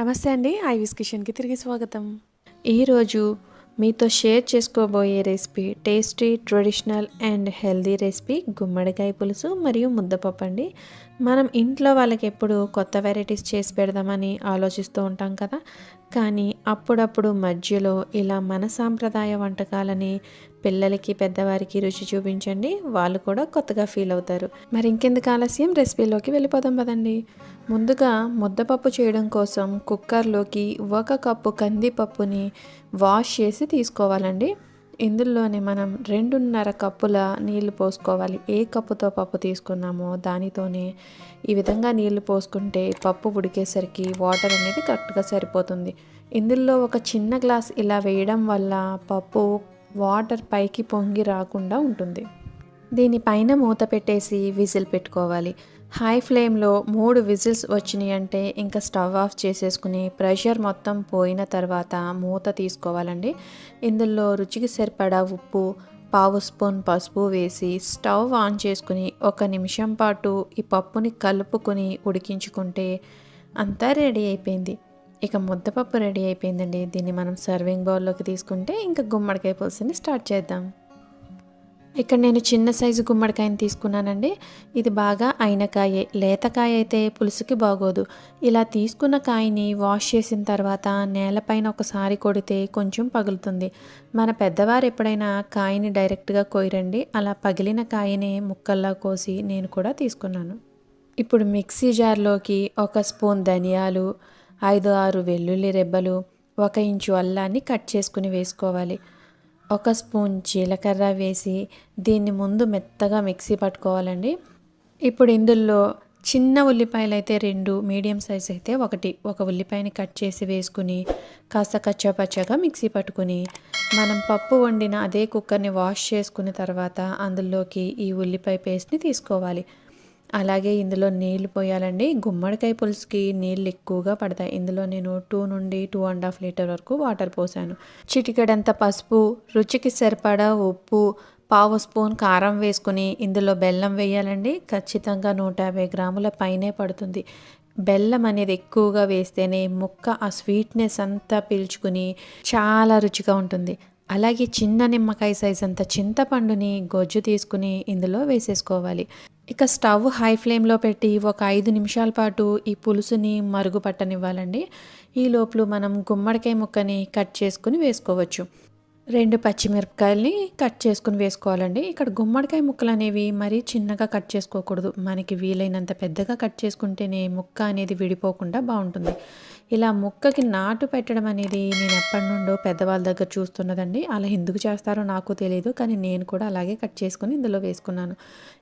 నమస్తే అండి ఐవిస్ కిషన్కి తిరిగి స్వాగతం. ఈరోజు మీతో షేర్ చేసుకోబోయే recipe tasty traditional and healthy recipe గుమ్మడికాయ పులుసు మరియు ముద్దపప్పు అండి. మనం ఇంట్లో వాళ్ళకి ఎప్పుడు కొత్త వెరైటీస్ చేసి పెడదామని ఆలోచిస్తూ ఉంటాం కదా. కానీ అప్పుడప్పుడు మధ్యలో ఇలా మన సాంప్రదాయ వంటకాలని పిల్లలకి పెద్దవారికి రుచి చూపించండి. వాళ్ళు కూడా కొత్తగా ఫీల్ అవుతారు. మరి ఇంకెందుకు ఆలస్యం? రెసిపీలోకి వెళ్ళిపోదాం పదండి. ముందుగా ముద్దపప్పు చేయడం కోసం కుక్కర్లోకి ఒక కప్పు కందిపప్పుని వాష్ చేసి తీసుకోవాలండి. ఇందులోనే మనం రెండున్నర కప్పుల నీళ్ళు పోసుకోవాలి. ఏ కప్పుతో పప్పు తీసుకున్నామో దానితోనే ఈ విధంగా నీళ్ళు పోసుకుంటే పప్పు ఉడికేసరికి వాటర్ అనేది కరెక్ట్గా సరిపోతుంది. ఇందులో ఒక చిన్న గ్లాస్ ఇలా వేయడం వల్ల పప్పు వాటర్ పైకి పొంగి రాకుండా ఉంటుంది. దీనిపైన మూత పెట్టేసి విజిల్ పెట్టుకోవాలి. హై ఫ్లేమ్లో మూడు విజిల్స్ వచ్చినాయి అంటే ఇంకా స్టవ్ ఆఫ్ చేసేసుకుని ప్రెషర్ మొత్తం పోయిన తర్వాత మూత తీసుకోవాలండి. ఇందులో రుచికి సరిపడా ఉప్పు పావు స్పూన్ పసుపు వేసి స్టవ్ ఆన్ చేసుకుని ఒక నిమిషం పాటు ఈ పప్పుని కలుపుకొని ఉడికించుకుంటే అంతా రెడీ అయిపోయింది. ఇక ముద్దపప్పు రెడీ అయిపోయిందండి. దీన్ని మనం సర్వింగ్ బౌల్లోకి తీసుకుంటే ఇంకా గుమ్మడికాయ పులుసుని స్టార్ట్ చేద్దాం. ఇక్కడ నేను చిన్న సైజు గుమ్మడికాయని తీసుకున్నానండి. ఇది బాగా అయిన కాయే. లేతకాయ అయితే పులుసుకి బాగోదు. ఇలా తీసుకున్న కాయని వాష్ చేసిన తర్వాత నేలపైన ఒకసారి కొడితే కొంచెం పగులుతుంది. మన పెద్దవారు ఎప్పుడైనా కాయని డైరెక్ట్గా కొయ్యరండి అలా పగిలిన కాయని ముక్కల్లా కోసి నేను కూడా తీసుకున్నాను. ఇప్పుడు మిక్సీ జార్లోకి ఒక స్పూన్ ధనియాలు ఐదు ఆరు వెల్లుల్లి రెబ్బలు ఒక ఇంచు అల్లాన్ని కట్ చేసుకుని వేసుకోవాలి. ఒక స్పూన్ జీలకర్ర వేసి దీన్ని ముందు మెత్తగా మిక్సీ పట్టుకోవాలండి. ఇప్పుడు ఇందులో చిన్న ఉల్లిపాయలు అయితే రెండు మీడియం సైజ్ అయితే ఒకటి. ఒక ఉల్లిపాయని కట్ చేసి వేసుకుని కాస్త కచ్చాపచ్చగా మిక్సీ పట్టుకుని మనం పప్పు వండిన అదే కుక్కర్ని వాష్ చేసుకున్న తర్వాత అందులోకి ఈ ఉల్లిపాయ పేస్ట్ని తీసుకోవాలి. అలాగే ఇందులో నీళ్ళు పోయాలండి. గుమ్మడికాయ పులుసుకి నీళ్ళు ఎక్కువగా పడతాయి. ఇందులో నేను టూ నుండి టూ అండ్ హాఫ్ లీటర్ వరకు వాటర్ పోసాను. చిటికెడంత పసుపు రుచికి సరిపడా ఉప్పు పావు స్పూన్ కారం వేసుకుని ఇందులో బెల్లం వేయాలండి. ఖచ్చితంగా నూట యాభై గ్రాముల పైనే పడుతుంది. బెల్లం అనేది ఎక్కువగా వేస్తేనే ముక్క ఆ స్వీట్నెస్ అంతా పీల్చుకుని చాలా రుచిగా ఉంటుంది. అలాగే చిన్న నిమ్మకాయ సైజ్ అంత చింతపండుని గొజ్జు తీసుకుని ఇందులో వేసేసుకోవాలి. ఇక స్టవ్ హై ఫ్లేమ్లో పెట్టి ఒక ఐదు నిమిషాల పాటు ఈ పులుసుని మరుగు పట్టనివ్వాలండి ఈ లోపల మనం గుమ్మడికాయ ముక్కని కట్ చేసుకుని వేసుకోవచ్చు. రెండు పచ్చిమిరపకాయల్ని కట్ చేసుకుని వేసుకోవాలండి. ఇక్కడ గుమ్మడికాయ ముక్కలు అనేవి మరీ చిన్నగా కట్ చేసుకోకూడదు. మనకి వీలైనంత పెద్దగా కట్ చేసుకుంటేనే ముక్క అనేది విడిపోకుండా బాగుంటుంది. ఇలా ముక్కకి నాటు పెట్టడం అనేది నేను ఎప్పటి నుండో పెద్దవాళ్ళ దగ్గర చూస్తున్నదండి. అలా ఎందుకు చేస్తారో నాకు తెలియదు కానీ నేను కూడా అలాగే కట్ చేసుకుని ఇందులో వేసుకున్నాను.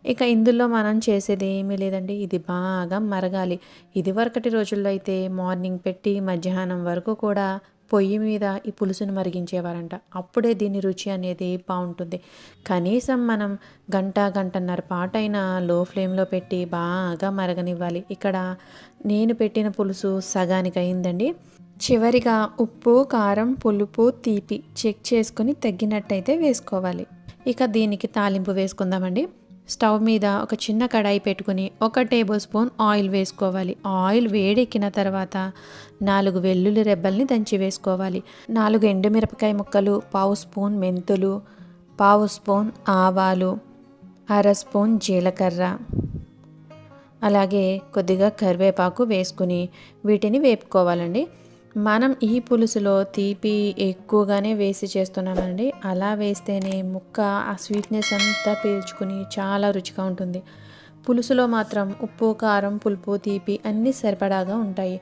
ఇక ఇందులో మనం చేసేది ఏమీ లేదండి. ఇది బాగా మరగాలి. ఇది వరకటి రోజుల్లో అయితే మార్నింగ్ పెట్టి మధ్యాహ్నం వరకు కూడా పొయ్యి మీద ఈ పులుసును మరిగించేవారంట. అప్పుడే దీని రుచి అనేది బాగుంటుంది. కనీసం మనం గంట గంటన్నర పాటైనా లో ఫ్లేమ్లో పెట్టి బాగా మరగనివ్వాలి. ఇక్కడ నేను పెట్టిన పులుసు సగానికి అయిందండి. చివరిగా ఉప్పు కారం పులుపు తీపి చెక్ చేసుకుని తగ్గినట్టయితే వేసుకోవాలి. ఇక దీనికి తాలింపు వేసుకుందామండి. స్టవ్ మీద ఒక చిన్న కడాయి పెట్టుకుని ఒక టేబుల్ స్పూన్ ఆయిల్ వేసుకోవాలి. ఆయిల్ వేడెక్కిన తర్వాత నాలుగు వెల్లుల్లి రెబ్బల్ని దంచి వేసుకోవాలి. నాలుగు ఎండుమిరపకాయ ముక్కలు పావు స్పూన్ మెంతులు పావు స్పూన్ ఆవాలు అర స్పూన్ జీలకర్ర. అలాగే కొద్దిగా కరివేపాకు వేసుకుని వీటిని వేపుకోవాలండి. మనం ఈ పులుసులో తీపి ఎక్కువగానే వేసి చేస్తున్నామండి. అలా వేస్తేనే ముక్క ఆ స్వీట్నెస్ అంతా పీల్చుకుని చాలా రుచిగా ఉంటుంది. పులుసులో మాత్రం ఉప్పు కారం పులుపు తీపి అన్నీ సరిపడాగా ఉంటాయి.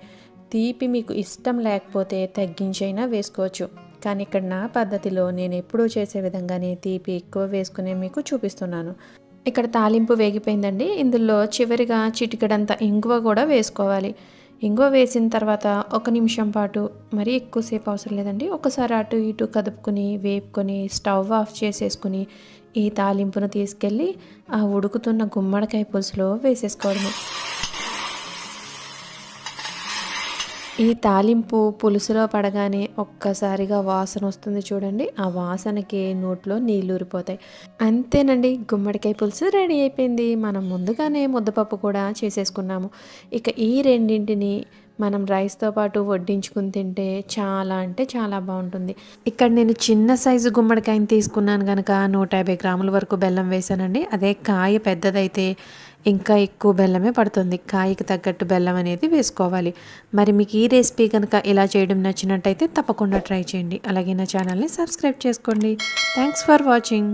తీపి మీకు ఇష్టం లేకపోతే తగ్గించైనా వేసుకోవచ్చు. కానీ ఇక్కడ నా పద్ధతిలో నేను ఎప్పుడూ చేసే విధంగానే తీపి ఎక్కువ వేసుకునే మీకు చూపిస్తున్నాను. ఇక్కడ తాలింపు వేగిపోయిందండి. ఇందులో చివరిగా చిటికడంత ఇంగువ కూడా వేసుకోవాలి. ఇంగువ వేసిన తర్వాత ఒక నిమిషం పాటు మరీ ఎక్కువసేపు అవసరం లేదండి. ఒకసారి అటు ఇటు కదుపుకొని వేపుకొని స్టవ్ ఆఫ్ చేసేసుకుని ఈ తాలింపును తీసుకెళ్ళి ఆ ఉడుకుతున్న గుమ్మడికాయ పులుసులో వేసేసుకోవడమే. ఈ తాలింపు పులుసులో పడగానే ఒక్కసారిగా వాసన వస్తుంది చూడండి. ఆ వాసనకి నోట్లో నీళ్ళు ఊరిపోతాయి. అంతేనండి గుమ్మడికాయ పులుసు రెడీ అయిపోయింది. మనం ముందుగానే ముద్దపప్పు కూడా చేసేసుకున్నాము. ఇక ఈ రెండింటిని మనం రైస్తో పాటు వడ్డించుకుని తింటే చాలా అంటే చాలా బాగుంటుంది. ఇక్కడ నేను చిన్న సైజు గుమ్మడికాయని తీసుకున్నాను కనుక నూట యాభై గ్రాముల వరకు బెల్లం వేసానండి అదే కాయ పెద్దదైతే ఇంకా ఎక్కువ బెల్లమే పడుతుంది. కాయకి తగ్గట్టు బెల్లం అనేది వేసుకోవాలి. మరి మీకు ఈ రెసిపీ కనుక ఇలా చేయడం నచ్చినట్టయితే తప్పకుండా ట్రై చేయండి. అలాగే నా ఛానల్ని సబ్స్క్రైబ్ చేసుకోండి. Thanks for watching.